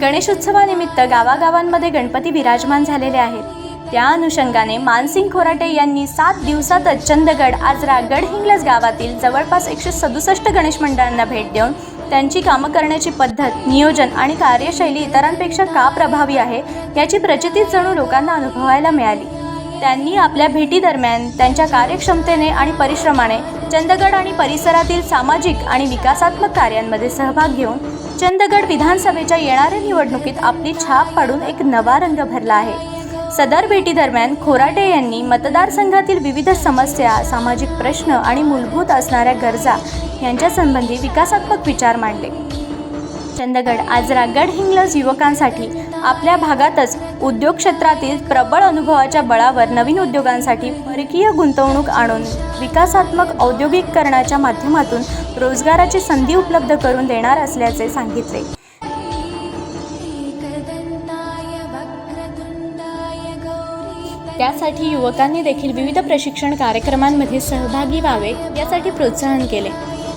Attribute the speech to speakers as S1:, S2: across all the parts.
S1: गणेशोत्सवानिमित्त गावागावांमध्ये गणपती विराजमान झालेले आहेत. त्या अनुषंगाने मानसिंग खोराटे यांनी सात दिवसातच चंदगड आजरा गडहिंग्लज गावातील जवळपास एकशे सदुसष्ट गणेश मंडळांना भेट देऊन त्यांची कामं करण्याची पद्धत नियोजन आणि कार्यशैली इतरांपेक्षा का प्रभावी आहे याची प्रचितीच जणू लोकांना अनुभवायला मिळाली. त्यांनी आपल्या भेटीदरम्यान त्यांच्या कार्यक्षमतेने आणि परिश्रमाने चंदगड आणि परिसरातील सामाजिक आणि विकासात्मक कार्यांमध्ये सहभाग घेऊन चंदगड विधानसभेच्या येणाऱ्या निवडणुकीत आपली छाप पाडून एक नवा रंग भरला आहे. सदर भेटीदरम्यान खोराटे यांनी मतदारसंघातील विविध समस्या सामाजिक प्रश्न आणि मूलभूत असणाऱ्या गरजा यांच्यासंबंधी विकासात्मक विचार मांडले. चंदगड आज रागड हिंगलज युवकांसाठी आपल्या भागातच उद्योग क्षेत्रातील प्रबळ अनुभवाच्या बळावर नवीन उद्योगांसाठी परकीय गुंतवणूक आणून विकासात्मक औद्योगिकरणाच्या माध्यमातून रोजगाराची संधी उपलब्ध करून देणार असल्याचे सांगितले. त्यासाठी युवकांनी देखील विविध प्रशिक्षण कार्यक्रमांमध्ये सहभागी व्हावे यासाठी प्रोत्साहन केले.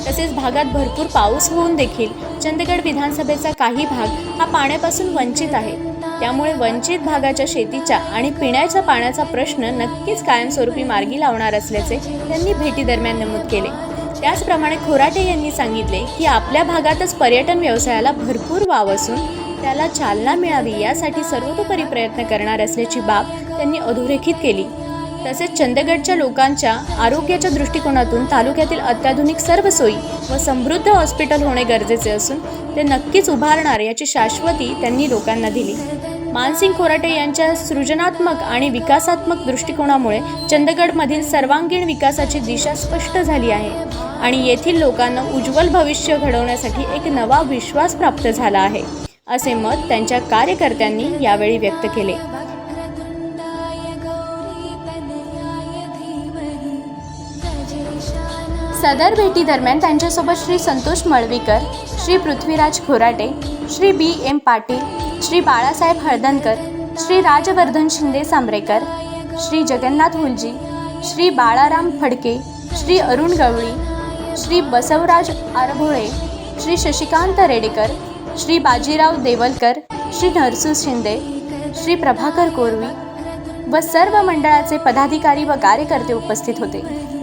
S1: तसेच भागात भरपूर पाऊस होऊन देखील चंदगड विधानसभेचा काही भाग हा पाण्यापासून वंचित आहे. त्यामुळे वंचित भागाच्या शेतीच्या आणि पिण्याच्या पाण्याचा प्रश्न नक्कीच कायमस्वरूपी मार्गी लावणार असल्याचे त्यांनी भेटीदरम्यान नमूद केले. त्याचप्रमाणे खोराटे यांनी सांगितले की आपल्या भागातच पर्यटन व्यवसायाला भरपूर वाव असून त्याला चालना मिळावी यासाठी सर्वतोपरी प्रयत्न करणार असल्याची बाब त्यांनी अधोरेखित केली. तसेच चंदगडच्या लोकांच्या आरोग्याच्या दृष्टिकोनातून तालुक्यातील अत्याधुनिक सर्व सोयी व समृद्ध हॉस्पिटल होणे गरजेचे असून ते नक्कीच उभारणार याची शाश्वती त्यांनी लोकांना दिली. मानसिंग खोराटे यांच्या सृजनात्मक आणि विकासात्मक दृष्टिकोनामुळे चंदगडमधील सर्वांगीण विकासाची दिशा स्पष्ट झाली आहे आणि येथील लोकांना उज्ज्वल भविष्य घडवण्यासाठी एक नवा विश्वास प्राप्त झाला आहे असे मत त्यांच्या कार्यकर्त्यांनी यावेळी व्यक्त केले. सदर भेटीदरम्यान त्यांच्यासोबत श्री संतोष मळवीकर श्री पृथ्वीराज खोराटे श्री बी एम पाटील श्री बाळासाहेब हळदणकर श्री राजवर्धन शिंदे सांबरेकर श्री जगन्नाथ हुलजी श्री बाळाराम फडके श्री अरुण गवळी श्री बसवराज आरभोळे श्री शशिकांत रेडेकर श्री बाजीराव देवलकर श्री नरसू शिंदे श्री प्रभाकर कोरवी व सर्व मंडळाचे पदाधिकारी व कार्यकर्ते उपस्थित होते.